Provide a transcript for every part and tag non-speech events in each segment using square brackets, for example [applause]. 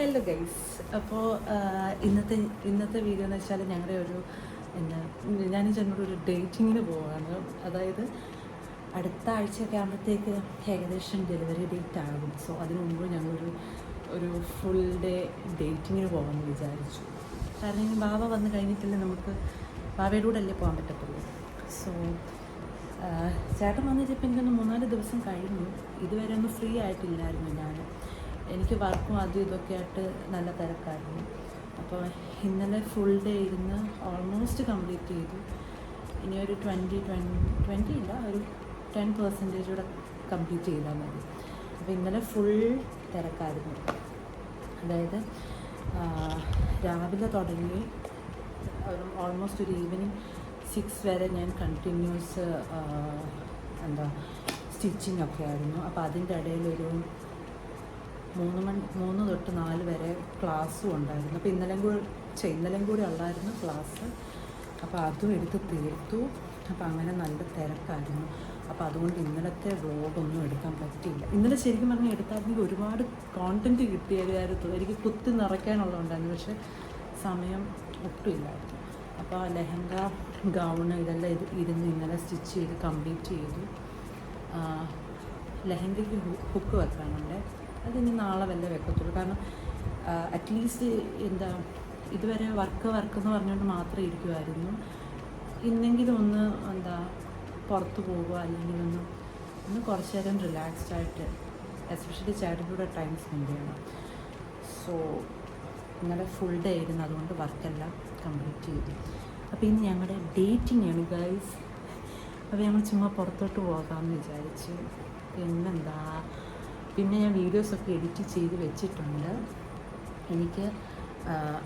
Hello guys അപ്പോൾ ഇന്നത്തെ ഇന്നത്തെ വീഡിയോ എന്ന് വെച്ചാൽ ഞങ്ങളുടെ ഒരു എന്താ ഞാൻ ചെന്നോട് ഒരു ഡേറ്റിങ്ങിന് പോവാണ്. അതായത് അടുത്ത ആഴ്ചയൊക്കെ ആകുമ്പോഴത്തേക്ക് ഏകദേശം ഡെലിവറി ഡേറ്റ് ആകും. സോ അതിനു മുമ്പ് ഞങ്ങളൊരു ഒരു ഫുൾ ഡേ ഡേറ്റിങ്ങിന് പോകാമെന്ന് വിചാരിച്ചു. കാരണം ഇനി ബാബ വന്ന് കഴിഞ്ഞിട്ടല്ലേ നമുക്ക് ബാബയുടെ കൂടെ അല്ലേ പോകാൻ പറ്റത്തുള്ളൂ സോ ചേട്ടൻ വന്നിട്ട് ഇപ്പം എനിക്കൊന്ന് മൂന്നാൽ ദിവസം കഴിഞ്ഞു. ഇതുവരെ ഒന്നും ഫ്രീ ആയിട്ടില്ലായിരുന്നു ഞാൻ എനിക്ക് വർക്കും അതും ഇതൊക്കെ ആയിട്ട് നല്ല തിരക്കായിരുന്നു. അപ്പോൾ ഇന്നലെ ഫുൾ ഡേ ഇരുന്ന് ഓൾമോസ്റ്റ് കംപ്ലീറ്റ് ചെയ്തു. ഇനി ഒരു ട്വന്റി ട്വന്റി ഇല്ല ഒരു ടെൻ പെർസെന്റേജ് കൂടെ കംപ്ലീറ്റ് ചെയ്താൽ മതി. അപ്പോൾ ഇന്നലെ ഫുൾ തിരക്കായിരുന്നു. അതായത് രാവിലെ തുടങ്ങി ഓൾമോസ്റ്റ് ഒരു ഈവനിങ് സിക്സ് വരെ ഞാൻ കണ്ടിന്യൂസ് എന്താ സ്റ്റിച്ചിങ് ഒക്കെ ആയിരുന്നു. അപ്പോൾ അതിന്റെ ഇടയിലൊരു മൂന്ന് മണി മൂന്ന് തൊട്ട് നാല് വരെ ക്ലാസ്സും ഉണ്ടായിരുന്നു. അപ്പോൾ ഇന്നലെയും കൂടി ഇന്നലെയും കൂടി ഉള്ളായിരുന്നു ക്ലാസ് അപ്പോൾ അതും എടുത്ത് തീർത്തു. അപ്പോൾ അങ്ങനെ നല്ല തിരക്കായിരുന്നു. അപ്പോൾ അതുകൊണ്ട് ഇന്നലത്തെ വ്ളോഗൊന്നും എടുക്കാൻ പറ്റിയില്ല. ഇന്നലെ ശരിക്കും പറഞ്ഞാൽ എടുത്തായിരുന്നെങ്കിൽ ഒരുപാട് കോണ്ടന്റ് കിട്ടിയായിരുന്നു. എനിക്ക് കുത്തി നിറയ്ക്കാനുള്ളതുണ്ടായിരുന്നു. പക്ഷേ സമയം ഒട്ടുമില്ലായിരുന്നു അപ്പോൾ ലെഹങ്ക ഗൗണ് ഇതെല്ലാം ഇത് ഇരുന്ന് ഇന്നലെ സ്റ്റിച്ച് ചെയ്ത് കംപ്ലീറ്റ് ചെയ്തു. ലെഹങ്കയ്ക്ക് ഹുക്ക് വെക്കാനുണ്ട്. അതിനി നാളെ വല്ല വെക്കത്തുള്ളൂ. കാരണം അറ്റ്ലീസ്റ്റ് എന്താ ഇതുവരെ വർക്ക് വർക്ക് എന്ന് പറഞ്ഞുകൊണ്ട് മാത്രമേ ഇരിക്കുമായിരുന്നു ഇന്നെങ്കിലും ഒന്ന് എന്താ പുറത്ത് പോകുക അല്ലെങ്കിൽ ഒന്ന് ഒന്ന് കുറച്ച് നേരം റിലാക്സ്ഡ് ആയിട്ട് എസ്പെഷ്യലി ചേട്ടന്റെ ടൈം സ്പെൻഡ് ചെയ്യണം. സോ ഇന്നലെ ഫുൾ ഡേ ആയിരുന്നു. അതുകൊണ്ട് വർക്കെല്ലാം കംപ്ലീറ്റ് ചെയ്തു. അപ്പോൾ ഇന്ന് ഞങ്ങളുടെ ഡേറ്റിംഗ് ആണ് ഗൈസ് അപ്പോൾ ഞങ്ങൾ ചുമ്മാ പുറത്തോട്ട് പോകാമെന്ന് വിചാരിച്ചു പിന്നെന്താ പിന്നെ ഞാൻ വീഡിയോസൊക്കെ എഡിറ്റ് ചെയ്ത് വെച്ചിട്ടുണ്ട്. എനിക്ക്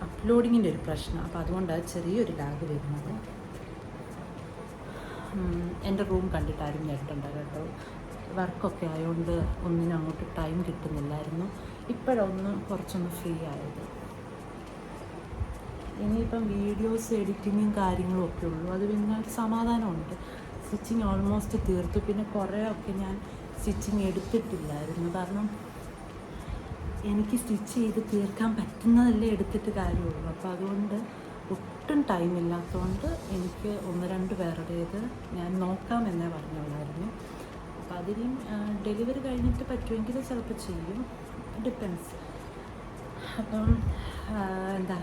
അപ്ലോഡിങ്ങിന്റെ ഒരു പ്രശ്നം. അപ്പോൾ അതുകൊണ്ടാണ് ചെറിയൊരു ലാഗ് വരുന്നത്. എന്റെ റൂം കണ്ടിട്ടാരും ഞെട്ടുണ്ട് കേട്ടോ. വർക്കൊക്കെ ആയതുകൊണ്ട് ഒന്നിനും അങ്ങോട്ട് ടൈം കിട്ടുന്നില്ലായിരുന്നു. ഇപ്പോഴൊന്ന് കുറച്ചൊന്ന് ഫ്രീ ആയത്. ഇനിയിപ്പം വീഡിയോസ് എഡിറ്റിങ്ങും കാര്യങ്ങളും ഒക്കെ ഉള്ളൂ. അത് പിന്നെ സമാധാനമുണ്ട്. സ്റ്റിച്ചിങ് ഓൾമോസ്റ്റ് തീർത്തു. പിന്നെ കുറേ ഒക്കെ ഞാൻ സ്റ്റിച്ചിങ് എടുത്തിട്ടില്ലായിരുന്നു. കാരണം എനിക്ക് സ്റ്റിച്ച് ചെയ്ത് തീർക്കാൻ പറ്റുന്നതല്ലേ എടുത്തിട്ട് കാര്യമുള്ളൂ. അപ്പോൾ അതുകൊണ്ട് ഒട്ടും ടൈമില്ലാത്തതുകൊണ്ട് എനിക്ക് ഒന്ന് രണ്ട് പേരുടേത് ഞാൻ നോക്കാമെന്നേ പറഞ്ഞുള്ളായിരുന്നു. അപ്പോൾ അതിനും ഡെലിവറി കഴിഞ്ഞിട്ട് പറ്റുമെങ്കിൽ ചിലപ്പോൾ ചെയ്യും. ഡിപ്പെൻസ് അപ്പം എന്താ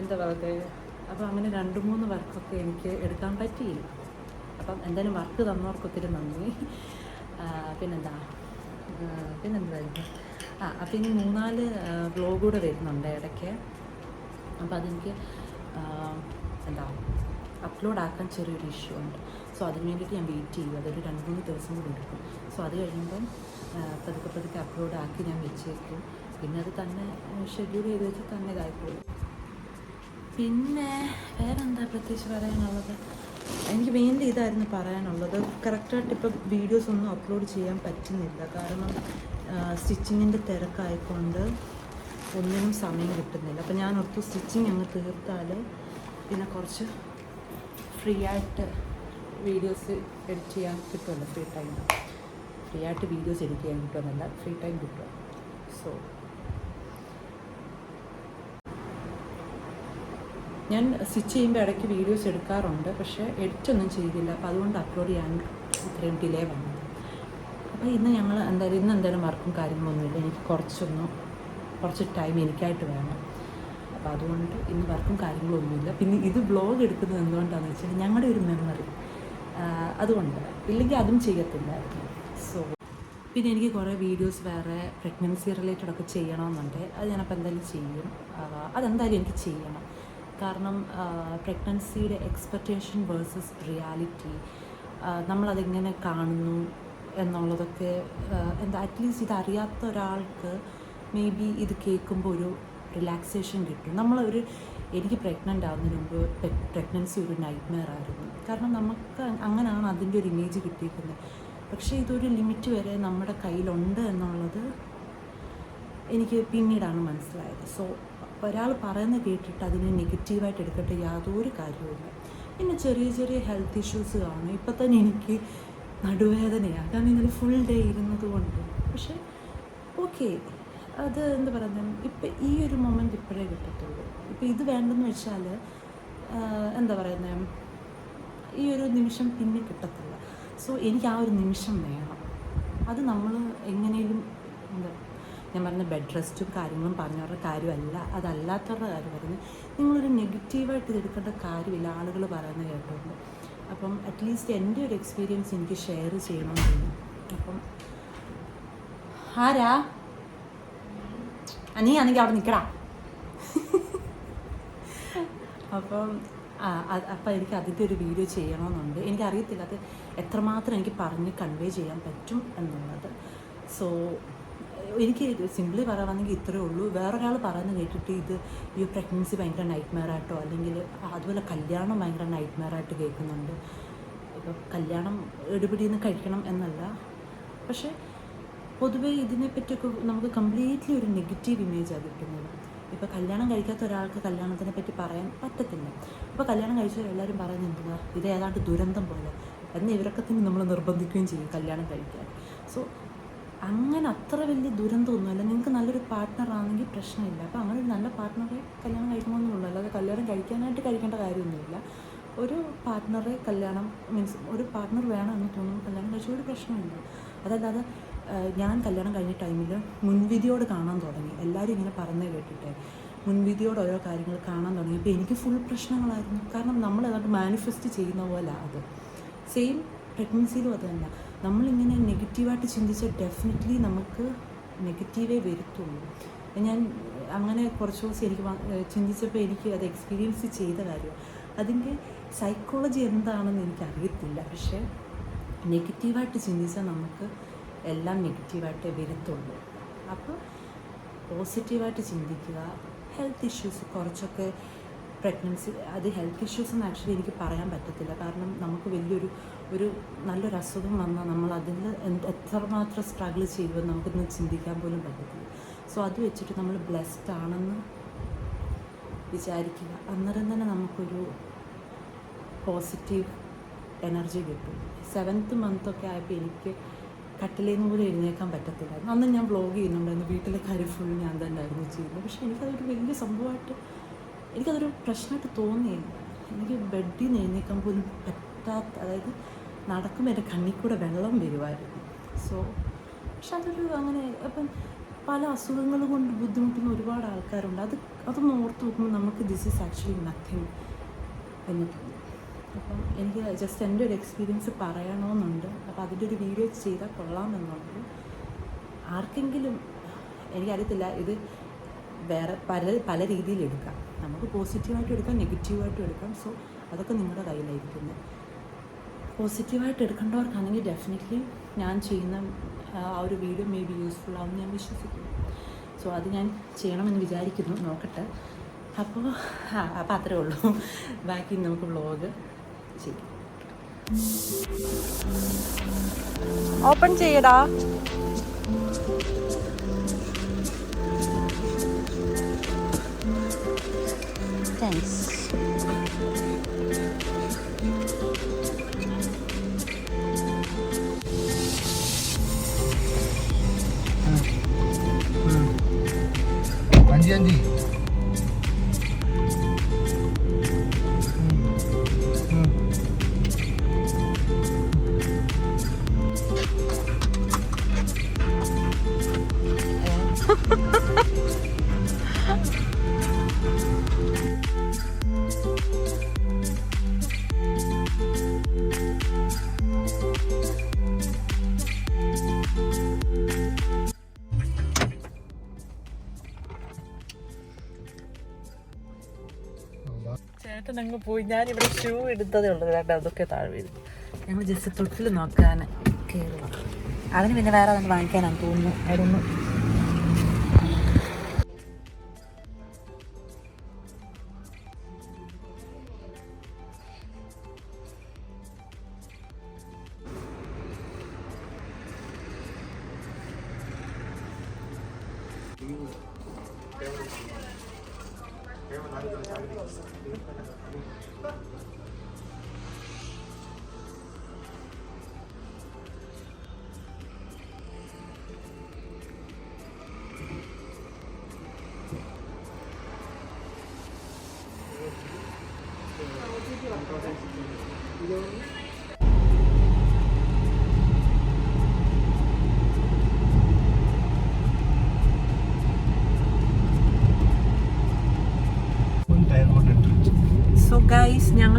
എന്താ പറയുക അപ്പോൾ അങ്ങനെ രണ്ട് മൂന്ന് വർക്കൊക്കെ എനിക്ക് എടുക്കാൻ പറ്റിയില്ല. അപ്പം എന്തായാലും വർക്ക് തന്നവർക്കൊത്തിരി നന്ദി. പിന്നെന്താ? പിന്നെന്തായിരുന്നു ആ അപ്പം ഇനി മൂന്നാൽ വ്ലോഗ് കൂടെ വരുന്നുണ്ട് ഇടയ്ക്ക്. അപ്പോൾ അതെനിക്ക് എന്താ അപ്ലോഡ് ആക്കാൻ ചെറിയൊരു ഇഷ്യൂ ഉണ്ട്. സോ അതിന് വേണ്ടിയിട്ട് ഞാൻ വെയിറ്റ് ചെയ്യും. അതൊരു രണ്ട് മൂന്ന് ദിവസം കൂടി എടുക്കും. സോ അത് കഴിയുമ്പം പതുക്കെ പതുക്കെ അപ്ലോഡ് ആക്കി ഞാൻ വെച്ചേക്കും. പിന്നെ അത് തന്നെ ഷെഡ്യൂൾ ചെയ്ത് വെച്ച് തന്നെ ഇതായിക്കോളും. പിന്നെ വേറെന്താ പ്രത്യേകിച്ച് പറയാനുള്ളത്? എനിക്ക് മെയിൻലി ഇതായിരുന്നു പറയാനുള്ളത്. കറക്റ്റായിട്ട് ഇപ്പം വീഡിയോസ് ഒന്നും അപ്ലോഡ് ചെയ്യാൻ പറ്റുന്നില്ല. കാരണം സ്റ്റിച്ചിങ്ങിന്റെ തിരക്കായിക്കൊണ്ട് ഒന്നിനും സമയം കിട്ടുന്നില്ല. അപ്പം ഞാൻ ഓർത്തു സ്റ്റിച്ചിങ് അങ്ങ് തീർത്താൽ പിന്നെ കുറച്ച് ഫ്രീ ആയിട്ട് വീഡിയോസ് എഡിറ്റ് ചെയ്യാൻ കിട്ടുമല്ലോ? ഫ്രീ ടൈം ഫ്രീ ആയിട്ട് വീഡിയോസ് എഡിറ്റ് ചെയ്യാൻ കിട്ടുമെന്നല്ല ഫ്രീ ടൈം കിട്ടും സോ ഞാൻ സ്റ്റിച്ച് ചെയ്യുമ്പോൾ ഇടയ്ക്ക് വീഡിയോസ് എടുക്കാറുണ്ട് പക്ഷേ എഡിറ്റൊന്നും ചെയ്തില്ല. അപ്പോൾ അതുകൊണ്ട് അപ്ലോഡ് ചെയ്യാൻ ഇത്രയും ഡിലേ വന്നു. അപ്പോൾ ഇന്ന് ഞങ്ങൾ എന്തായാലും ഇന്ന് എന്തായാലും വർക്കും കാര്യങ്ങളൊന്നുമില്ല. എനിക്ക് കുറച്ചൊന്നും കുറച്ച് ടൈം എനിക്കായിട്ട് വേണം. അപ്പോൾ അതുകൊണ്ട് ഇന്ന് വർക്കും കാര്യങ്ങളൊന്നുമില്ല. പിന്നെ ഇത് ബ്ലോഗ് എടുക്കുന്നത് എന്തുകൊണ്ടാണെന്ന് വെച്ചാൽ ഞങ്ങളുടെ ഒരു മെമ്മറി അതുകൊണ്ട്. ഇല്ലെങ്കിൽ അതും ചെയ്യത്തില്ലായിരുന്നു. സോ പിന്നെ എനിക്ക് കുറേ വീഡിയോസ് വേറെ പ്രഗ്നൻസി റിലേറ്റഡ് ഒക്കെ ചെയ്യണമെന്നുണ്ട്. അത് ഞാനപ്പോൾ എന്തായാലും ചെയ്യും. അതെന്തായാലും എനിക്ക് ചെയ്യണം. കാരണം പ്രഗ്നൻസിയുടെ എക്സ്പെക്റ്റേഷൻ വേഴ്സസ് റിയാലിറ്റി നമ്മളതെങ്ങനെ കാണുന്നു എന്നുള്ളതൊക്കെ എന്താ അറ്റ്ലീസ്റ്റ് ഇത് അറിയാത്ത ഒരാൾക്ക് മേ ബി ഇത് കേൾക്കുമ്പോൾ ഒരു റിലാക്സേഷൻ കിട്ടും. നമ്മളൊരു എനിക്ക് പ്രഗ്നന്റ് ആവുന്നതിന് മുമ്പ് പ്രഗ്നൻസി ഒരു നൈറ്റ് മെയർ ആയിരുന്നു. കാരണം നമുക്ക് അങ്ങനെയാണ് അതിന്റെ ഒരു ഇമേജ് കിട്ടിയിരിക്കുന്നത് പക്ഷേ ഇതൊരു ലിമിറ്റ് വരെ നമ്മുടെ കയ്യിലുണ്ട് എന്നുള്ളത് എനിക്ക് പിന്നീടാണ് മനസ്സിലായത്. സോ ഒരാൾ പറയുന്നത് കേട്ടിട്ട് അതിനെ നെഗറ്റീവായിട്ട് എടുക്കട്ടെ യാതൊരു കാര്യവുമില്ല പിന്നെ ചെറിയ ചെറിയ ഹെൽത്ത് ഇഷ്യൂസ് കാണും ഇപ്പം തന്നെ എനിക്ക് നടുവേദനയാണ്. കാരണം ഇന്നലെ ഫുൾ ഡേ ഇരുന്നത് കൊണ്ട്. പക്ഷേ ഓക്കെ അത് എന്താ പറയുന്നത്? ഇപ്പം ഈ ഒരു മൊമെന്റ് ഇപ്പോഴേ കിട്ടത്തുള്ളൂ. ഇപ്പം ഇത് വേണ്ടെന്ന് വെച്ചാൽ എന്താ പറയുന്നത് ഈ ഒരു നിമിഷം പിന്നെ കിട്ടത്തില്ല. സോ എനിക്ക് ആ ഒരു നിമിഷം വേണം. അത് നമ്മൾ എങ്ങനെയും എന്താ ഞാൻ പറഞ്ഞ ബെഡ് റെസ്റ്റും കാര്യങ്ങളും പറഞ്ഞവരുടെ കാര്യമല്ല അതല്ലാത്തവരുടെ കാര്യം പറഞ്ഞു നിങ്ങളൊരു നെഗറ്റീവായിട്ട് ഇത് എടുക്കേണ്ട കാര്യമില്ല ആളുകൾ പറയുന്നത് കേട്ടോണ്ട്. അപ്പം അറ്റ്ലീസ്റ്റ് എന്റെ ഒരു എക്സ്പീരിയൻസ് എനിക്ക് ഷെയർ ചെയ്യണമെന്ന് അപ്പം ആരാ? നീ ആണെങ്കിൽ അവിടെ നിൽക്കടാ. അപ്പം അപ്പം എനിക്ക് അതിന്റെ ഒരു വീഡിയോ ചെയ്യണമെന്നുണ്ട്. എനിക്കറിയത്തില്ല അത് എത്രമാത്രം എനിക്ക് പറഞ്ഞ് കൺവേ ചെയ്യാൻ പറ്റും എന്നുള്ളത്. സോ എനിക്ക് സിംപ്ലി പറയുകയാണെങ്കിൽ ഇത്രയേ ഉള്ളൂ. വേറൊരാൾ പറയുന്നത് കേട്ടിട്ട് ഇത് ഈ പ്രഗ്നൻസി ഭയങ്കര നൈറ്റ് മെയറായിട്ടോ അല്ലെങ്കിൽ അതുപോലെ കല്യാണം ഭയങ്കര നൈറ്റ് മെയറായിട്ട് കേൾക്കുന്നുണ്ട്. ഇപ്പം കല്യാണം എടുപിടിന്ന് കഴിക്കണം എന്നല്ല. പക്ഷേ പൊതുവേ ഇതിനെപ്പറ്റിയൊക്കെ നമുക്ക് കംപ്ലീറ്റ്ലി ഒരു നെഗറ്റീവ് ഇമേജാണ് കിട്ടുന്നത്. ഇപ്പോൾ കല്യാണം കഴിക്കാത്ത ഒരാൾക്ക് കല്യാണത്തിനെ പറ്റി പറയാൻ പറ്റത്തില്ല. ഇപ്പോൾ കല്യാണം കഴിച്ചവർ എല്ലാവരും പറയുന്നത് എന്തുവാ? ഇത് ഏതാണ്ട് ദുരന്തം പോലെ. എന്ന് ഇവരൊക്കെ തന്നെ നമ്മൾ നിർബന്ധിക്കുകയും ചെയ്യും കല്യാണം കഴിക്കാൻ. സോ അങ്ങനെ അത്ര വലിയ ദുരന്തമൊന്നുമല്ല നിങ്ങൾക്ക് നല്ലൊരു പാർട്ട്ണർ ആണെങ്കിൽ പ്രശ്നമില്ല. അപ്പോൾ അങ്ങനെ ഒരു നല്ല പാർട്ട്ണറെ കല്യാണം കഴിക്കണമെന്നുള്ളൂ അല്ലാതെ കല്യാണം കഴിക്കാനായിട്ട് കഴിക്കേണ്ട കാര്യമൊന്നുമില്ല. ഒരു പാർട്ട്ണറെ കല്യാണം മീൻസ് ഒരു പാർട്ട്ണർ വേണം എന്ന് തോന്നുന്നു കല്യാണം കഴിച്ച ഒരു പ്രശ്നമില്ല. അതല്ലാതെ ഞാൻ കല്യാണം കഴിഞ്ഞ ടൈമിൽ മുൻവിധിയോട് കാണാൻ തുടങ്ങി. എല്ലാവരും ഇങ്ങനെ പറഞ്ഞേ കേട്ടിട്ട് മുൻവിധിയോട് ഓരോ കാര്യങ്ങൾ കാണാൻ തുടങ്ങി. അപ്പോൾ എനിക്ക് ഫുൾ പ്രശ്നങ്ങളായിരുന്നു. കാരണം നമ്മൾ ഏതാണ്ട് മാനിഫെസ്റ്റ് ചെയ്യുന്ന പോലെ അത്. സെയിം പ്രഗ്നൻസിയിലും അത് തന്നെ നമ്മളിങ്ങനെ നെഗറ്റീവായിട്ട് ചിന്തിച്ചാൽ ഡെഫിനറ്റ്ലി നമുക്ക് നെഗറ്റീവേ വരുത്തുള്ളൂ. ഞാൻ അങ്ങനെ കുറച്ച് ദിവസം എനിക്ക് ചിന്തിച്ചപ്പോൾ എനിക്ക് അത് എക്സ്പീരിയൻസ് ചെയ്ത കാര്യം. അതിന്റെ സൈക്കോളജി എന്താണെന്ന് എനിക്കറിയത്തില്ല. പക്ഷേ നെഗറ്റീവായിട്ട് ചിന്തിച്ചാൽ നമുക്ക് എല്ലാം നെഗറ്റീവായിട്ടേ വരുത്തുള്ളൂ. അപ്പോൾ പോസിറ്റീവായിട്ട് ചിന്തിക്കുക ഹെൽത്ത് ഇഷ്യൂസ് കുറച്ചൊക്കെ പ്രഗ്നൻസി അത് ഹെൽത്ത് ഇഷ്യൂസ് എന്ന് ആക്ച്വലി എനിക്ക് പറയാൻ പറ്റത്തില്ല. കാരണം നമുക്ക് വലിയൊരു ഒരു നല്ലൊരു അസുഖം വന്നാൽ നമ്മൾ അതിൽ എത്രമാത്രം സ്ട്രഗിൾ ചെയ്യുമെന്ന് നമുക്കൊന്ന് ചിന്തിക്കാൻ പോലും പറ്റത്തില്ല. സോ അത് വെച്ചിട്ട് നമ്മൾ ബ്ലെസ്ഡ് ആണെന്ന് വിചാരിക്കുക. അന്നേരം തന്നെ നമുക്കൊരു പോസിറ്റീവ് എനർജി കിട്ടും. സെവൻത്ത് മന്തൊക്കെ ആയപ്പോൾ എനിക്ക് കട്ടിലിൽ നിന്ന് പോലും എഴുന്നേക്കാൻ പറ്റത്തില്ലായിരുന്നു. അന്ന് ഞാൻ വ്ളോഗ് ചെയ്യുന്നുണ്ടായിരുന്നു. വീട്ടിലെ കാര്യം ഫുൾ ഞാൻ തന്നെ ആയിരുന്നു ചെയ്യുന്നത്. പക്ഷേ എനിക്കതൊരു വലിയ സംഭവമായിട്ട് എനിക്കതൊരു പ്രശ്നമായിട്ട് തോന്നിയില്ല എനിക്ക് ബെഡിൽ നിന്ന് എഴുന്നേക്കാൻ പോലും പറ്റാത്ത അതായത് നടക്കുമ്പോൾ എന്റെ കണ്ണിൽ കൂടെ വെള്ളം വരുമായിരുന്നു സോ പക്ഷെ അതൊരു അങ്ങനെ അപ്പം പല അസുഖങ്ങൾ കൊണ്ട് ബുദ്ധിമുട്ടുന്ന ഒരുപാട് ആൾക്കാരുണ്ട്. അത് അതൊന്ന് ഓർത്ത് നോക്കുമ്പോൾ നമുക്ക് ദിസ് ഈസ് ആക്ച്വലി നത്തിങ് എന്ന് തോന്നി. അപ്പം എനിക്ക് ജസ്റ്റ് എന്റെ ഒരു എക്സ്പീരിയൻസ് പറയണമെന്നുണ്ട്. അപ്പോൾ അതിന്റെ ഒരു വീഡിയോ ചെയ്താൽ കൊള്ളാമെന്നുണ്ട്. ആർക്കെങ്കിലും എനിക്കറിയത്തില്ല ഇത് വേറെ പല പല രീതിയിൽ എടുക്കാം. നമുക്ക് പോസിറ്റീവായിട്ടും എടുക്കാം നെഗറ്റീവായിട്ടും എടുക്കാം. സോ അതൊക്കെ നിങ്ങളുടെ കയ്യിലായിരിക്കുന്നത് പോസിറ്റീവായിട്ട് എടുക്കേണ്ടവർക്കാണെങ്കിൽ ഡെഫിനറ്റ്ലി ഞാൻ ചെയ്യുന്ന ആ ഒരു വീഡിയോ മേ ബി യൂസ്ഫുൾ ആവും ഞാൻ വിശ്വസിക്കുന്നു. സോ അത് ഞാൻ ചെയ്യണമെന്ന് വിചാരിക്കുന്നു. നോക്കട്ടെ. അപ്പോൾ ആ അത്രേ ഉള്ളൂ. ബാക്കി നമുക്ക് വ്ളോഗ് ചെയ്യാം. ഓപ്പൺ ചെയ്യടാ. Thanks. ਹਾਂਜੀ ਹਾਂਜੀ ഞാനിവിടെ ഷൂ ഇടുന്നതേ ഉള്ളൂ. രണ്ട് അതൊക്കെ താഴെ വരും ഞങ്ങൾ ജസ്റ്റ് തൊട്ടിൽ നോക്കാൻ കയറുക അതിന് പിന്നെ വേറെ അതൊന്ന് വാങ്ങിക്കാനാണ് തോന്നുന്നു. അവിടെയൊന്നും Thank you. 배우 나름대로 잘 그리고 있어.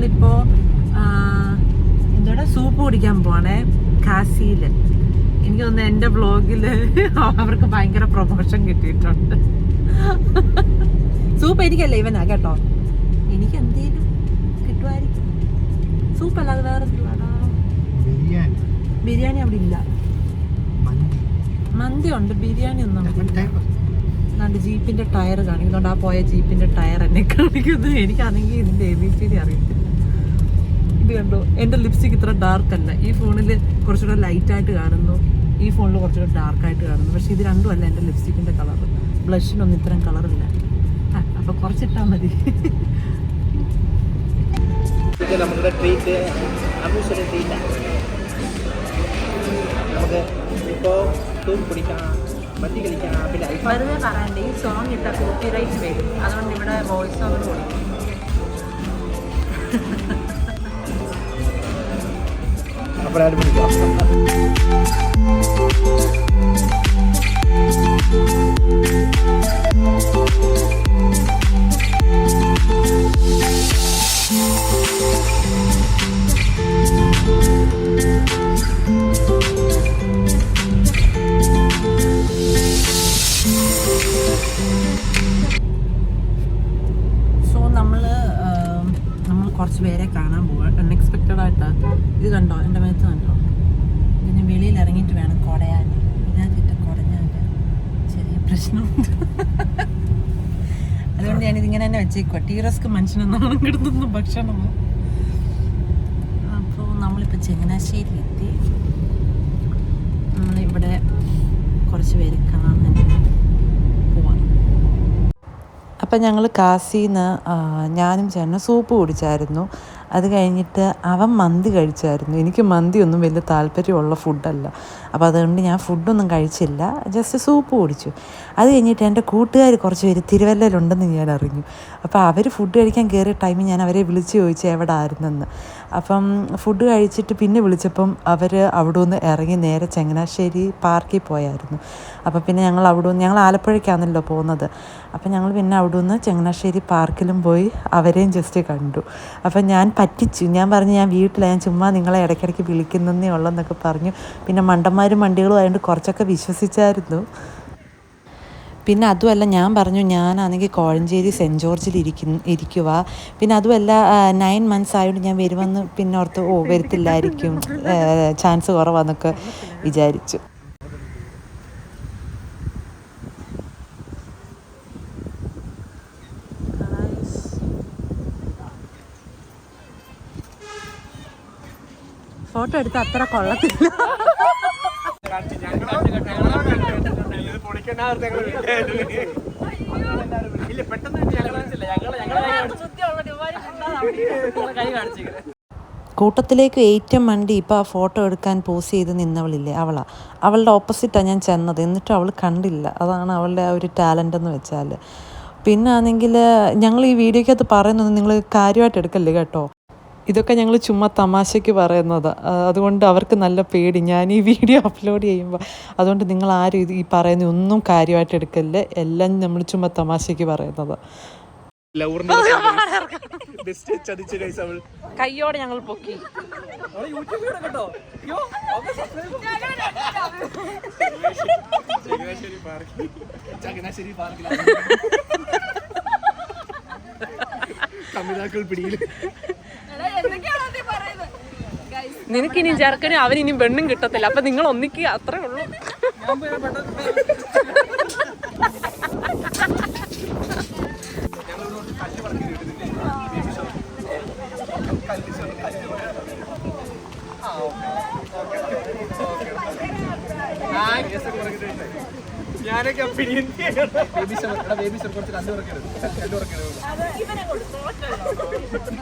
ഞങ്ങളിപ്പോ എന്തോടെ സൂപ്പ് കുടിക്കാൻ പോവാണേ കാസിയിൽ എനിക്ക് തോന്നുന്നു എന്റെ ബ്ലോഗിൽ [laughs] അവർക്ക് ഭയങ്കര പ്രൊമോഷൻ കിട്ടിയിട്ടുണ്ട്. [laughs] സൂപ്പ് എനിക്കല്ല ഇവനാ കേട്ടോ. എനിക്ക് എന്തേലും കിട്ടുമായിരിക്കും. സൂപ്പ് അല്ലാതെ വേറെ ബിരിയാണി. അവിടെ ഇല്ല. മന്തി. ഉണ്ട് ബിരിയാണി ഒന്നും അല്ലാണ്ട് ജീപ്പിന്റെ ടയർ കാണിക്കുന്നുണ്ട്. ആ പോയ ജീപ്പിന്റെ ടയർ എന്നെ കാണിക്കുന്നു. എനിക്കാണെങ്കിൽ ഇതിന്റെ എ ബി സി ഡി അറിയത്തില്ല. ഇത് കണ്ടു. എന്റെ ലിപ്സ്റ്റിക് ഇത്ര ഡാർക്ക് അല്ല. ഈ ഫോണിൽ കുറച്ചുകൂടെ ലൈറ്റ് ആയിട്ട് കാണുന്നു. ഈ ഫോണിൽ കുറച്ചുകൂടെ ഡാർക്ക് ആയിട്ട് കാണുന്നു. പക്ഷെ ഇത് രണ്ടും അല്ല എന്റെ ലിപ്സ്റ്റിക്കിന്റെ കളർ ബ്ലഷിനൊന്നും ഇത്തരം കളറില്ല അപ്പൊ കുറച്ചിട്ടാ മതി. ഇത് നമ്മുടെ ട്രീറ്റ് ട്രീറ്റാണ് നമുക്ക് ഇപ്പോൾ തൂക്ക് പിടിക്കാം മത്തി കളിക്കാം പിന്നെ അൽഫാം വെറുതെ പറയണ്ടേ. ഈ സോങ് ഇട്ട കോപ്പി റൈറ്റ് വരും. അതുകൊണ്ട് ഇവിടെ വോയിസ് ഓവർ കൊടുക്കും. അപ്പോഴാണ് പിടിക്കാം കുറച്ച് പേരെ കാണാൻ പോവുക അൺഎക്സ്പെക്റ്റഡ് ആയിട്ട്. ഇത് കണ്ടോ? എന്റെ മേത്ത് കണ്ടോ? ഇതിന് വെളിയിൽ ഇറങ്ങിയിട്ട് വേണം കുടയാൻ. ഇതിനകത്തിട്ട് കുടഞ്ഞാൽ ചെറിയ പ്രശ്നമുണ്ട്. അതുകൊണ്ട് ഞാനിതിങ്ങനെ തന്നെ വെച്ചേക്കുക ടീറസ്ക്ക് മനുഷ്യനെന്നാണ് കിടത്തുന്ന ഭക്ഷണം അപ്പോൾ നമ്മളിപ്പോൾ ചങ്ങനാശ്ശേരി എത്തി. നമ്മളിവിടെ കുറച്ച് പേര് പോവാം. അപ്പം ഞങ്ങൾ കാസിന്ന് ഞാനും ചേട്ടനും സൂപ്പ് കുടിച്ചായിരുന്നു. അത് കഴിഞ്ഞിട്ട് അവൻ മന്തി കഴിച്ചായിരുന്നു. എനിക്ക് മന്തി ഒന്നും വലിയ താല്പര്യമുള്ള ഫുഡല്ല അപ്പോൾ അതുകൊണ്ട് ഞാൻ ഫുഡൊന്നും കഴിച്ചില്ല. ജസ്റ്റ് സൂപ്പ് കുടിച്ചു. അത് കഴിഞ്ഞിട്ട് എന്റെ കൂട്ടുകാർ കുറച്ച് പേര് തിരുവല്ലയിലുണ്ടെന്ന് ഞാൻ അറിഞ്ഞു. അപ്പോൾ അവർ ഫുഡ് കഴിക്കാൻ കയറിയ ടൈമിൽ ഞാൻ അവരെ വിളിച്ച് ചോദിച്ചു എവിടെ ആയിരുന്നെന്ന് അപ്പം ഫുഡ് കഴിച്ചിട്ട് പിന്നെ വിളിച്ചപ്പം അവർ അവിടെ നിന്ന് ഇറങ്ങി നേരെ ചങ്ങനാശ്ശേരി പാർക്കിൽ പോയായിരുന്നു. അപ്പോൾ പിന്നെ ഞങ്ങൾ അവിടെ നിന്ന് ഞങ്ങൾ ആലപ്പുഴയ്ക്കാണല്ലോ പോകുന്നത്. അപ്പം ഞങ്ങൾ പിന്നെ അവിടെ നിന്ന് ചങ്ങനാശ്ശേരി പാർക്കിലും പോയി അവരെയും ജസ്റ്റ് കണ്ടു. അപ്പം ഞാൻ പറ്റിച്ചു. ഞാൻ പറഞ്ഞു ഞാൻ വീട്ടിൽ ഞാൻ ചുമ്മാ നിങ്ങളെ ഇടയ്ക്കിടയ്ക്ക് വിളിക്കുന്നതേ ഉള്ളെന്നൊക്കെ പറഞ്ഞു. പിന്നെ മണ്ടന്മാരും മണ്ടികളും ആയതുകൊണ്ട് കുറച്ചൊക്കെ വിശ്വസിച്ചായിരുന്നു. പിന്നെ അതുമല്ല ഞാൻ പറഞ്ഞു ഞാനാണെങ്കിൽ കോഴഞ്ചേരി സെന്റ് ജോർജിൽ ഇരിക്കുന്ന ഇരിക്കുക പിന്നെ അതുമല്ല നയൻ മന്ത്സ് ആയതുകൊണ്ട് ഞാൻ വരുമെന്ന് പിന്നെ ഓർത്ത് ഓ വരത്തില്ലായിരിക്കും. ചാൻസ് കുറവാന്നൊക്കെ വിചാരിച്ചു. ഫോട്ടോ എടുത്ത് അത്ര കൊള്ളത്തില്ല. കൂട്ടത്തിലേക്ക് ഏറ്റവും മണ്ടി ഇപ്പോൾ ആ ഫോട്ടോ എടുക്കാൻ പോസ് ചെയ്ത് നിന്നവളില്ലേ അവളാ. അവളുടെ ഓപ്പോസിറ്റാണ് ഞാൻ ചെന്നത്. എന്നിട്ടും അവൾ കണ്ടില്ല. അതാണ് അവളുടെ ആ ഒരു ടാലന്റ് എന്ന് വെച്ചാൽ പിന്നെ ആണെങ്കിൽ ഞങ്ങൾ ഈ വീഡിയോക്കകത്ത് പറയുന്നത് നിങ്ങൾ കാര്യമായിട്ട് എടുക്കല്ലേ കേട്ടോ? ഇതൊക്കെ ഞങ്ങൾ ചുമ്മാ തമാശയ്ക്ക് പറയുന്നത്. അതുകൊണ്ട് അവർക്ക് നല്ല പേടി. ഞാൻ ഈ വീഡിയോ അപ്ലോഡ് ചെയ്യുമ്പോൾ അതുകൊണ്ട് നിങ്ങൾ ആരും ഇത് ഈ പറയുന്ന ഒന്നും കാര്യമായിട്ട് എടുക്കല്ലേ. എല്ലാം നമ്മൾ ചുമ്മാ തമാശയ്ക്ക് പറയുന്നത്. കയ്യോടെ ഞങ്ങൾ പൊക്കി. [laughs] തമിഴാക്കൾ പിടിയിൽ നിനക്കിനി അവൻ ഇനി പെണ്ണും കിട്ടത്തില്ല. അപ്പൊ നിങ്ങൾ ഒന്നിക്കുക അത്രേ ഉള്ളൂ. ഞാനൊക്കെ ബേബി ഷവർ ബേബി ഷവർ കുറച്ച്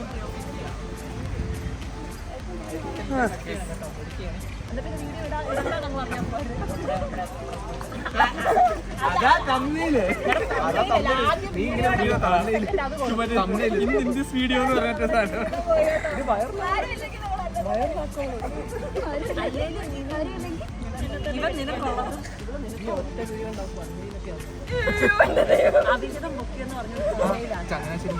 [laughs] വീഡിയോ എന്ന് പറഞ്ഞിട്ട് ചങ്ങനാശ്ശേരി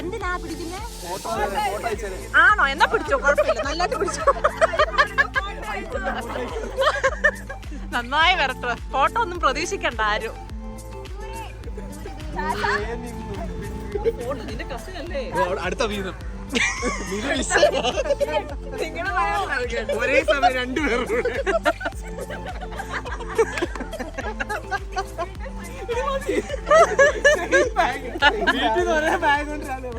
എന്തിനാ പിടിക്കുന്നേ? ഫോട്ടോ ഫോട്ടോ അയച്ചാലേ ആണോ? എന്നാ പിടിച്ചോ? കുഴപ്പമില്ല. നല്ലതായിട്ട് പിടിച്ചോ. നന്നായി വരട്ടെ. ഫോട്ടോ ഒന്നും പ്രതീക്ഷിക്കണ്ട ആരും. അടുത്ത വീതം ഒരേ സമയം രണ്ടുപേരും. വീട്ടിൽ നിന്ന് ഒരേ ബാഗ് കൊണ്ടിരാലോ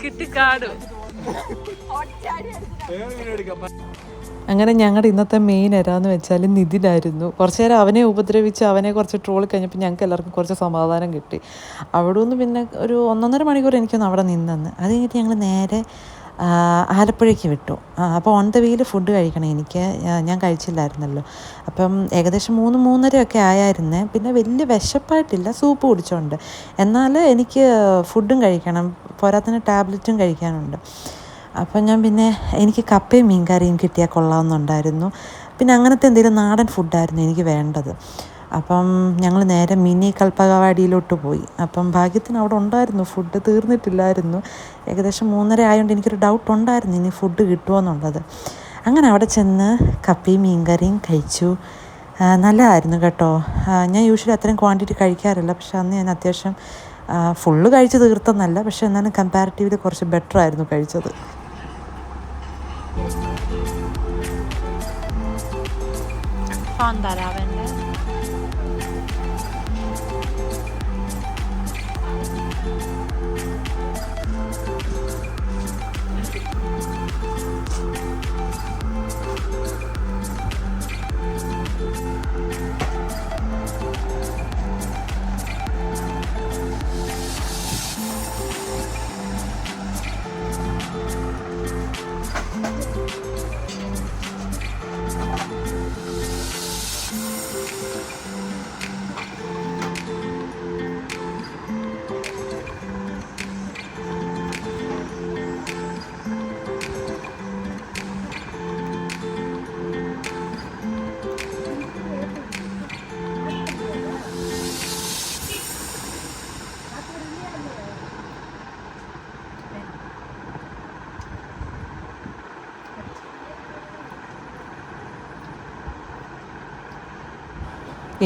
കിട്ടിക്കാടും എടുക്കാം അങ്ങനെ ഞങ്ങളുടെ ഇന്നത്തെ മെയിൻ എരാന്ന് വെച്ചാൽ നിതിനായിരുന്നു കുറച്ച് നേരം അവനെ ഉപദ്രവിച്ച് അവനെ കുറച്ച് ട്രോൾ കഴിഞ്ഞപ്പോൾ ഞങ്ങൾക്ക് എല്ലാവർക്കും കുറച്ച് സമാധാനം കിട്ടി. അവിടെ നിന്ന് പിന്നെ ഒരു ഒന്നൊന്നര മണിക്കൂർ എനിക്കൊന്ന് അവിടെ നിന്നെന്ന്. അത് കഴിഞ്ഞിട്ട് ഞങ്ങൾ നേരെ ആലപ്പുഴയ്ക്ക് വിട്ടു. അപ്പോൾ ഓൺ ദ വേയിൽ ഫുഡ് കഴിക്കണം എനിക്ക്. ഞാൻ കഴിച്ചില്ലായിരുന്നല്ലോ. അപ്പം ഏകദേശം മൂന്ന് മൂന്നരയൊക്കെ ആയായിരുന്നേ. പിന്നെ വലിയ വിശപ്പായിട്ടില്ല. സൂപ്പ് കുടിച്ചോണ്ട്. എന്നാൽ എനിക്ക് ഫുഡും കഴിക്കണം. പോരാത്തന്നെ ടാബ്ലറ്റും കഴിക്കാനുണ്ട്. അപ്പം ഞാൻ പിന്നെ എനിക്ക് കപ്പയും മീൻകറിയും കിട്ടിയാൽ കൊള്ളാമെന്നുണ്ടായിരുന്നു പിന്നെ അങ്ങനത്തെ എന്തെങ്കിലും നാടൻ ഫുഡായിരുന്നു എനിക്ക് വേണ്ടത്. അപ്പം ഞങ്ങൾ നേരെ മിനി കൽപ്പകവാടിയിലോട്ട് പോയി. അപ്പം ഭാഗ്യത്തിന് അവിടെ ഉണ്ടായിരുന്നു ഫുഡ് തീർന്നിട്ടില്ലായിരുന്നു. ഏകദേശം മൂന്നര ആയതുകൊണ്ട് എനിക്കൊരു ഡൗട്ട് ഉണ്ടായിരുന്നു ഇനി ഫുഡ് കിട്ടുമോ എന്നുള്ളത്. അങ്ങനെ അവിടെ ചെന്ന് കപ്പയും മീൻകറിയും കഴിച്ചു. നല്ലതായിരുന്നു കേട്ടോ. ഞാൻ യൂഷ്വലി അത്രയും ക്വാണ്ടിറ്റി കഴിക്കാറില്ല. പക്ഷേ അന്ന് ഞാൻ അത്യാവശ്യം ഫുള്ള് കഴിച്ച് തീർത്തെന്നല്ല പക്ഷേ എന്നാലും കമ്പാരിറ്റീവ്ലി കുറച്ച് ബെറ്റർ ആയിരുന്നു കഴിച്ചത്. On that avenue.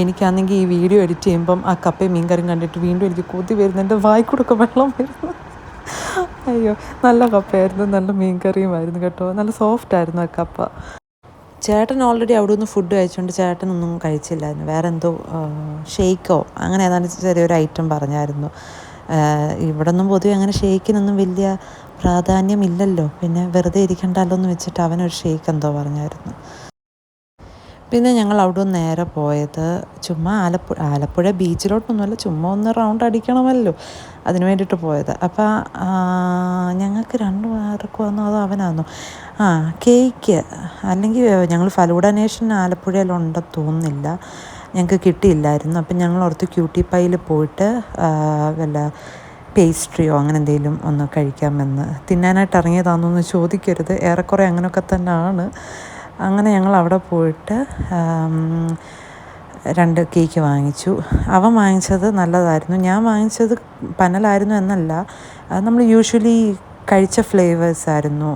എനിക്കാണെങ്കിൽ ഈ വീഡിയോ എഡിറ്റ് ചെയ്യുമ്പം ആ കപ്പയും മീൻകറിയും കണ്ടിട്ട് വീണ്ടും എനിക്ക് കൊതി വരുന്നുണ്ട് വായിക്കൂടൊക്കെ വെള്ളം വരുന്നു. അയ്യോ നല്ല കപ്പയായിരുന്നു. നല്ല മീൻകറിയുമായിരുന്നു കേട്ടോ. നല്ല സോഫ്റ്റ് ആയിരുന്നു ആ കപ്പ. ചേട്ടൻ ഓൾറെഡി അവിടെ നിന്ന് ഫുഡ് കഴിച്ചുകൊണ്ട് ചേട്ടനൊന്നും കഴിച്ചില്ലായിരുന്നു. വേറെ എന്തോ ഷെയ്ക്കോ അങ്ങനെ ഏതാണ്ട് ചെറിയൊരു ഐറ്റം പറഞ്ഞായിരുന്നു. ഇവിടെ ഒന്നും പൊതുവെ അങ്ങനെ ഷെയ്ക്കിനൊന്നും വലിയ പ്രാധാന്യമില്ലല്ലോ. പിന്നെ വെറുതെ ഇരിക്കണ്ടല്ലോ എന്ന് വെച്ചിട്ട് അവനൊരു ഷെയ്ക്ക് എന്തോ പറഞ്ഞായിരുന്നു. പിന്നെ ഞങ്ങൾ അവിടെ നേരെ പോയത് ചുമ്മാ ആലപ്പുഴ ആലപ്പുഴ ബീച്ചിലോട്ടൊന്നുമല്ല ചുമ്മാ ഒന്ന് റൗണ്ട് അടിക്കണമല്ലോ. അതിന് വേണ്ടിയിട്ട് പോയത്. അപ്പോൾ ഞങ്ങൾക്ക് രണ്ട് പേർക്കും വന്നോ അതോ അവനാന്നോ? ആ കേക്ക്. അല്ലെങ്കിൽ ഞങ്ങൾ ഫലൂഡ നേഷൻ ആലപ്പുഴയിലുണ്ടെന്ന് തോന്നുന്നില്ല. ഞങ്ങൾക്ക് കിട്ടിയില്ലായിരുന്നു. അപ്പം ഞങ്ങൾ ഓർത്ത് ക്യൂട്ടി പൈയിൽ പോയിട്ട് വല്ല പേസ്ട്രിയോ അങ്ങനെ എന്തെങ്കിലും ഒന്ന് കഴിക്കാമെന്ന്. തിന്നാനായിട്ട് ഇറങ്ങിയതാണെന്നൊന്ന് ചോദിക്കരുത്. ഏറെക്കുറെ അങ്ങനെയൊക്കെ തന്നെയാണ്. അങ്ങനെ ഞങ്ങൾ അവിടെ പോയിട്ട് രണ്ട് കേക്ക് വാങ്ങിച്ചു. അവൻ വാങ്ങിച്ചത് നല്ലതായിരുന്നു. ഞാൻ വാങ്ങിച്ചത് പനലായിരുന്നു എന്നല്ല. നമ്മൾ യൂഷ്വലി കഴിച്ച ഫ്ലേവേഴ്സ് ആയിരുന്നു.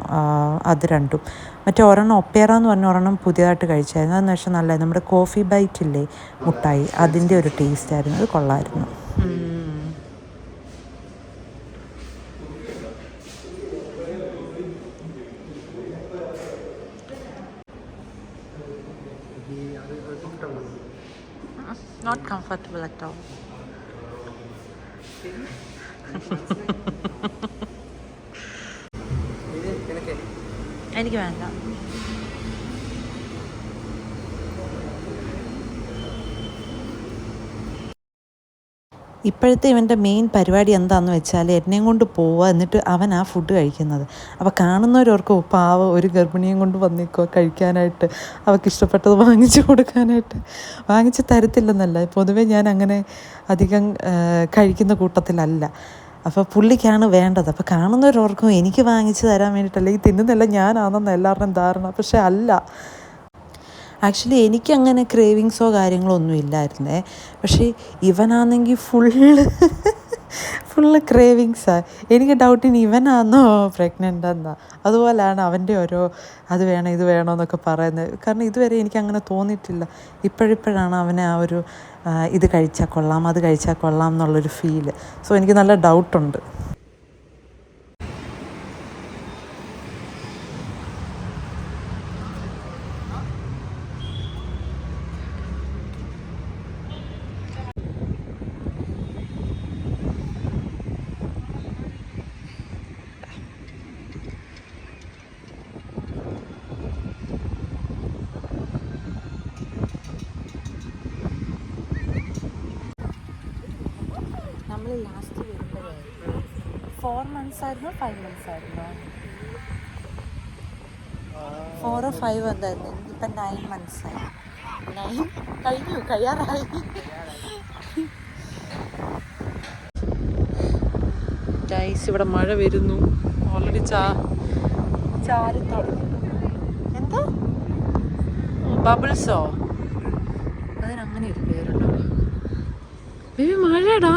അത് രണ്ടും. മറ്റേ ഒരെണ്ണം ഒപ്പേറ എന്ന് പറഞ്ഞ ഒരെണ്ണം പുതിയതായിട്ട് കഴിച്ചായിരുന്നു. അതെന്ന് വെച്ചാൽ നല്ലതായിരുന്നു നമ്മുടെ കോഫി ബൈറ്റ് ഇല്ലേ മുട്ടായി അതിന്റെ ഒരു ടേസ്റ്റ് ആയിരുന്നു. അത് കൊള്ളായിരുന്നു. അറ്റ് ഓൾ ഇത് നിനക്ക് എനിക്ക് വേണ്ട. ഇപ്പോഴത്തെ ഇവന്റെ മെയിൻ പരിപാടി എന്താണെന്ന് വെച്ചാൽ എന്നെയും കൊണ്ട് പോവുക എന്നിട്ട് അവൻ ആ ഫുഡ് കഴിക്കുന്നത്. അപ്പോൾ കാണുന്നവരോർക്ക് പാവ ഒരു ഗർഭിണിയും കൊണ്ട് വന്നിക്കുക കഴിക്കാനായിട്ട്. അവൾക്ക് ഇഷ്ടപ്പെട്ടത് വാങ്ങിച്ചു കൊടുക്കാനായിട്ട്. വാങ്ങിച്ച് തരത്തില്ലെന്നല്ല. പൊതുവേ ഞാൻ അങ്ങനെ അധികം കഴിക്കുന്ന കൂട്ടത്തിലല്ല. അപ്പോൾ പുള്ളിക്കാണ് വേണ്ടത്. അപ്പോൾ കാണുന്നവരോർക്കും എനിക്ക് വാങ്ങിച്ചു തരാൻ വേണ്ടിയിട്ട് അല്ലെങ്കിൽ തിന്നുന്നില്ല ഞാനാണെന്ന് എല്ലാവരുടെയും ധാരണ. പക്ഷേ അല്ല. ആക്ച്വലി എനിക്കങ്ങനെ ക്രേവിങ്സോ കാര്യങ്ങളോ ഒന്നും ഇല്ലായിരുന്നേ പക്ഷേ ഇവനാണെങ്കിൽ ഫുള്ള് ഫുള്ള് ക്രേവിങ്സാണ് എനിക്ക് ഡൗട്ട് ഇനി ഇവനാന്നോ പ്രഗ്നന്റ് എന്നാ അതുപോലെയാണ് അവന്റെ ഓരോ അത് വേണം ഇത് വേണമെന്നൊക്കെ പറയുന്നത്. കാരണം ഇതുവരെ എനിക്ക് അങ്ങനെ തോന്നിയിട്ടില്ല. ഇപ്പോഴിപ്പോഴാണ് അവനെ ആ ഒരു ഇത് കഴിച്ചാൽ കൊള്ളാം അത് കഴിച്ചാൽ കൊള്ളാം എന്നുള്ളൊരു ഫീൽ സോ എനിക്ക് നല്ല ഡൗട്ടുണ്ട് നമ്മൾ ലാസ്റ്റ് വരുമ്പോഴേ ഫോർ മന്ത്സ് ആയിരുന്നു ഫൈവ് മന്ത്സ് ആയിരുന്നു ഫോറോ ഫൈവ് എന്തായിരുന്നു ഇപ്പം നയൻ മന്ത്സായി നയൻ കഴിഞ്ഞു കഴിയാറായി ഗൈസ് ഇവിടെ മഴ വരുന്നു. ഓൾറെഡി ചാ ചാരി എന്താ? ബബിൾസോ അതിനങ്ങനെ ഒരു പേരുണ്ടോ? ബേബി മഴടാ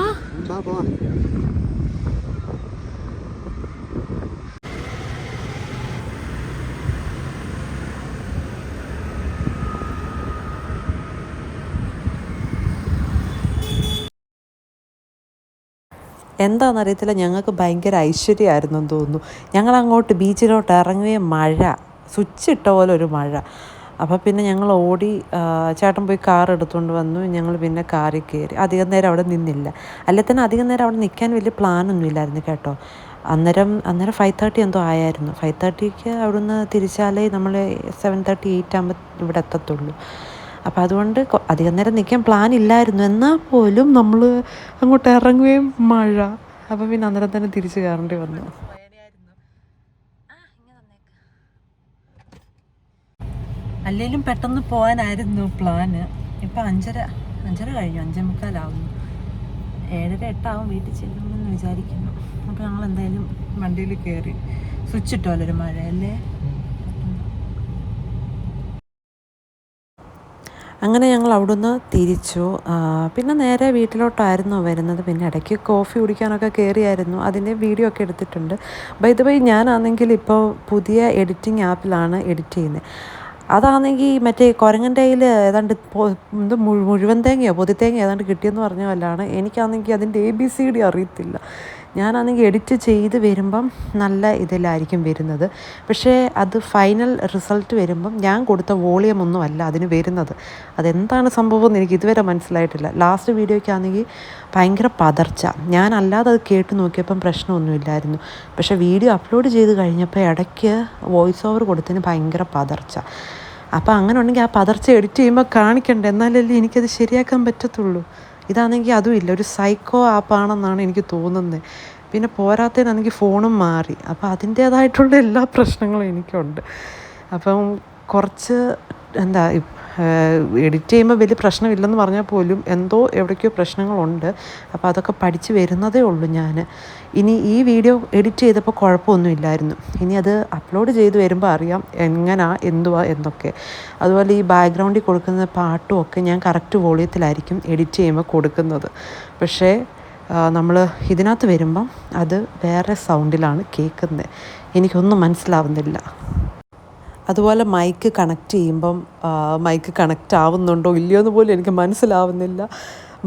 എന്താണെന്നറിയത്തില്ല. ഞങ്ങൾക്ക് ഭയങ്കര ഐശ്വര്യമായിരുന്നു എന്ന് തോന്നുന്നു. ഞങ്ങൾ അങ്ങോട്ട് ബീച്ചിലോട്ട് ഇറങ്ങുകയും മഴ സ്വിച്ച് ഇട്ട പോലെ ഒരു മഴ. അപ്പോൾ പിന്നെ ഞങ്ങൾ ഓടി ചേട്ടൻ പോയി കാർ എടുത്തുകൊണ്ട് വന്നു. ഞങ്ങൾ പിന്നെ കാറിൽ കയറി. അധികം നേരം അവിടെ നിന്നില്ല. അല്ലെ തന്നെ അധികം നേരം അവിടെ നിൽക്കാൻ വലിയ പ്ലാനൊന്നും ഇല്ലായിരുന്നു കേട്ടോ. അന്നേരം അന്നേരം ഫൈവ് തേർട്ടി എന്തോ ആയായിരുന്നു. ഫൈവ് തേർട്ടിക്ക് അവിടുന്ന് തിരിച്ചാലേ നമ്മൾ സെവൻ തേർട്ടി എയ്റ്റ് ആകുമ്പോൾ ഇവിടെ എത്തത്തുള്ളൂ. അപ്പോൾ അതുകൊണ്ട് അധികം നേരം നിൽക്കാൻ പ്ലാൻ ഇല്ലായിരുന്നു. എന്നാൽ പോലും നമ്മൾ അങ്ങോട്ട് ഇറങ്ങുകയും മഴ. അപ്പോൾ പിന്നെ അന്നേരം തന്നെ തിരിച്ച് കയറേണ്ടി വന്നു. അല്ലെങ്കിലും പെട്ടെന്ന് പോകാനായിരുന്നു പ്ലാന് ഇപ്പം അഞ്ചര അഞ്ചര കഴിഞ്ഞു അഞ്ചേ മുക്കാലാവുന്നു. ഏഴര എട്ടാവും വീട്ടിൽ ചെല്ലുമെന്ന് വിചാരിക്കുന്നു. അപ്പോൾ ഞങ്ങൾ എന്തായാലും വണ്ടിയിൽ കയറി. സ്വിച്ച് ഇട്ടോല്ലോ ഒരു മഴ അല്ലേ അങ്ങനെ ഞങ്ങൾ അവിടുന്ന് തിരിച്ചു. പിന്നെ നേരെ വീട്ടിലോട്ടായിരുന്നു വരുന്നത്. പിന്നെ ഇടയ്ക്ക് കോഫി കുടിക്കാനൊക്കെ കയറിയായിരുന്നു അതിന്റെ വീഡിയോ ഒക്കെ എടുത്തിട്ടുണ്ട്. ബൈ ദ ബൈ ഞാനാണെങ്കിൽ ഇപ്പോൾ പുതിയ എഡിറ്റിംഗ് ആപ്പിലാണ് എഡിറ്റ് ചെയ്യുന്നത്. അതാണെങ്കിൽ മറ്റേ കുരങ്ങന്റെ കയ്യിൽ ഏതാണ്ട് എന്ത് മുഴുവൻ തേങ്ങയോ പൊതി തേങ്ങയോ ഏതാണ്ട് കിട്ടിയെന്ന് പറഞ്ഞ പോലാണ് എനിക്കാണെങ്കിൽ അതിന്റെ എ ബി സി ഡി അറിയത്തില്ല. ഞാനാണെങ്കിൽ എഡിറ്റ് ചെയ്ത് വരുമ്പം നല്ല ഇതിലായിരിക്കും വരുന്നത്. പക്ഷേ അത് ഫൈനൽ റിസൾട്ട് വരുമ്പം ഞാൻ കൊടുത്ത വോളിയം ഒന്നും അല്ല അതിന് വരുന്നത്. അതെന്താണ് സംഭവം എന്ന് എനിക്ക് ഇതുവരെ മനസ്സിലായിട്ടില്ല. ലാസ്റ്റ് വീഡിയോയ്ക്കാണെങ്കിൽ ഭയങ്കര പതർച്ച. ഞാനല്ലാതെ അത് കേട്ട് നോക്കിയപ്പം പ്രശ്നമൊന്നുമില്ലായിരുന്നു. പക്ഷേ വീഡിയോ അപ്ലോഡ് ചെയ്ത് കഴിഞ്ഞപ്പോൾ ഇടയ്ക്ക് വോയിസ് ഓവർ കൊടുത്തതിന് ഭയങ്കര പതർച്ച. അപ്പോൾ അങ്ങനെ ഉണ്ടെങ്കിൽ ആ പതർച്ച എഡിറ്റ് ചെയ്യുമ്പോൾ കാണിക്കണ്ടേ. എന്നാലല്ലേ എനിക്കത് ശരിയാക്കാൻ പറ്റത്തുള്ളൂ. ഇതാണെങ്കിൽ അതും ഇല്ല. ഒരു സൈക്കോ ആപ്പാണെന്നാണ് എനിക്ക് തോന്നുന്നത് പിന്നെ പോരാത്തതിനാണെങ്കിൽ ഫോണും മാറി. അപ്പോൾ അതിന്റേതായിട്ടുള്ള എല്ലാ പ്രശ്നങ്ങളും എനിക്കുണ്ട്. അപ്പം കുറച്ച് എന്താ എഡിറ്റ് ചെയ്യുമ്പോൾ വലിയ പ്രശ്നമില്ലെന്ന് പറഞ്ഞാൽ പോലും എന്തോ എവിടേക്കോ പ്രശ്നങ്ങളുണ്ട്. അപ്പോൾ അതൊക്കെ പഠിച്ച് വരുന്നതേ ഉള്ളൂ ഞാൻ ഇനി ഈ വീഡിയോ എഡിറ്റ് ചെയ്തപ്പോൾ കുഴപ്പമൊന്നുമില്ലായിരുന്നു. ഇനി അത് അപ്ലോഡ് ചെയ്ത് വരുമ്പോൾ അറിയാം എങ്ങനാ എന്തുവാ എന്നൊക്കെ. അതുപോലെ ഈ ബാക്ക്ഗ്രൗണ്ടിൽ കൊടുക്കുന്ന പാട്ടും ഒക്കെ ഞാൻ കറക്റ്റ് വോളിയത്തിലായിരിക്കും എഡിറ്റ് ചെയ്യുമ്പോൾ കൊടുക്കുന്നത്. പക്ഷേ നമ്മൾ ഇതിനകത്ത് വരുമ്പം അത് വേറെ സൗണ്ടിലാണ് കേൾക്കുന്നത് എനിക്കൊന്നും മനസ്സിലാവുന്നില്ല. അതുപോലെ മൈക്ക് കണക്ട് ചെയ്യുമ്പം മൈക്ക് കണക്റ്റ് ആവുന്നുണ്ടോ ഇല്ലയോ എന്ന് പോലും എനിക്ക് മനസ്സിലാവുന്നില്ല.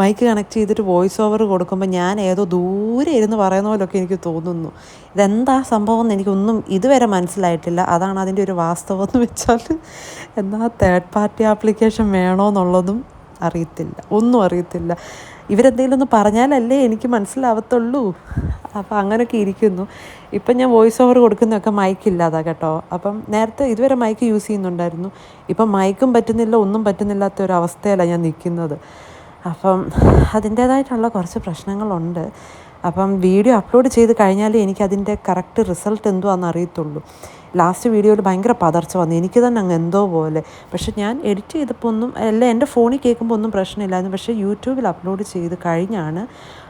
മൈക്ക് കണക്ട് ചെയ്തിട്ട് വോയിസ് ഓവർ കൊടുക്കുമ്പോൾ ഞാൻ ഏതോ ദൂരെ ഇരുന്ന് പറയുന്ന പോലൊക്കെ എനിക്ക് തോന്നുന്നു. ഇതെന്താ സംഭവം എന്ന് എനിക്കൊന്നും ഇതുവരെ മനസ്സിലായിട്ടില്ല. അതാണ് അതിന്റെ ഒരു വാസ്തവം എന്ന് വെച്ചാൽ എന്നാൽ തേർഡ് പാർട്ടി ആപ്ലിക്കേഷൻ വേണോ എന്നുള്ളതും അറിയത്തില്ല. ഒന്നും അറിയത്തില്ല. ഇവരെന്തെങ്കിലും ഒന്ന് പറഞ്ഞാലല്ലേ എനിക്ക് മനസ്സിലാവത്തുള്ളൂ. അപ്പോൾ അങ്ങനെയൊക്കെ ഇരിക്കുന്നു. ഇപ്പം ഞാൻ വോയിസ് ഓവർ കൊടുക്കുന്നതൊക്കെ മൈക്ക് ഇല്ലാതാണ് കേട്ടോ. അപ്പം നേരത്തെ ഇതുവരെ മൈക്ക് യൂസ് ചെയ്യുന്നുണ്ടായിരുന്നു. ഇപ്പം മൈക്കും പറ്റുന്നില്ല ഒന്നും പറ്റുന്നില്ലാത്ത ഒരു അവസ്ഥയിലാണ് ഞാൻ നിൽക്കുന്നത്. അപ്പം അതിന്റേതായിട്ടുള്ള കുറച്ച് പ്രശ്നങ്ങളുണ്ട്. അപ്പം വീഡിയോ അപ്ലോഡ് ചെയ്ത് കഴിഞ്ഞാലേ എനിക്കതിന്റെ കറക്റ്റ് റിസൾട്ട് എന്തോ ആണെന്ന് അറിയത്തുള്ളൂ. ലാസ്റ്റ് വീഡിയോയിൽ ഭയങ്കര പതർച്ച വന്നു. എനിക്ക് തന്നെ അങ്ങ് എന്തോ പോലെ. പക്ഷെ ഞാൻ എഡിറ്റ് ചെയ്തപ്പോൾ ഒന്നും അല്ല എന്റെ ഫോണിൽ കേൾക്കുമ്പോൾ ഒന്നും പ്രശ്നമില്ലായിരുന്നു. പക്ഷേ യൂട്യൂബിൽ അപ്ലോഡ് ചെയ്ത് കഴിഞ്ഞാണ്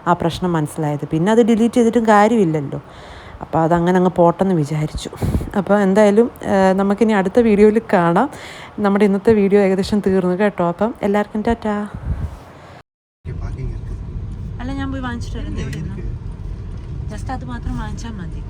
ആ പ്രശ്നം മനസ്സിലായത്. പിന്നെ അത് ഡിലീറ്റ് ചെയ്തിട്ടും കാര്യമില്ലല്ലോ. അപ്പോൾ അതങ്ങനെ അങ്ങ് പോട്ടെന്ന് വിചാരിച്ചു. അപ്പോൾ എന്തായാലും നമുക്കിനി അടുത്ത വീഡിയോയിൽ കാണാം. നമ്മുടെ ഇന്നത്തെ വീഡിയോ ഏകദേശം തീർന്നു കേട്ടോ. അപ്പം എല്ലാവർക്കും ടാറ്റാ. അല്ല ഞാൻ പോയി വാങ്ങിച്ചിട്ടില്ല esta tu matru mancha mandi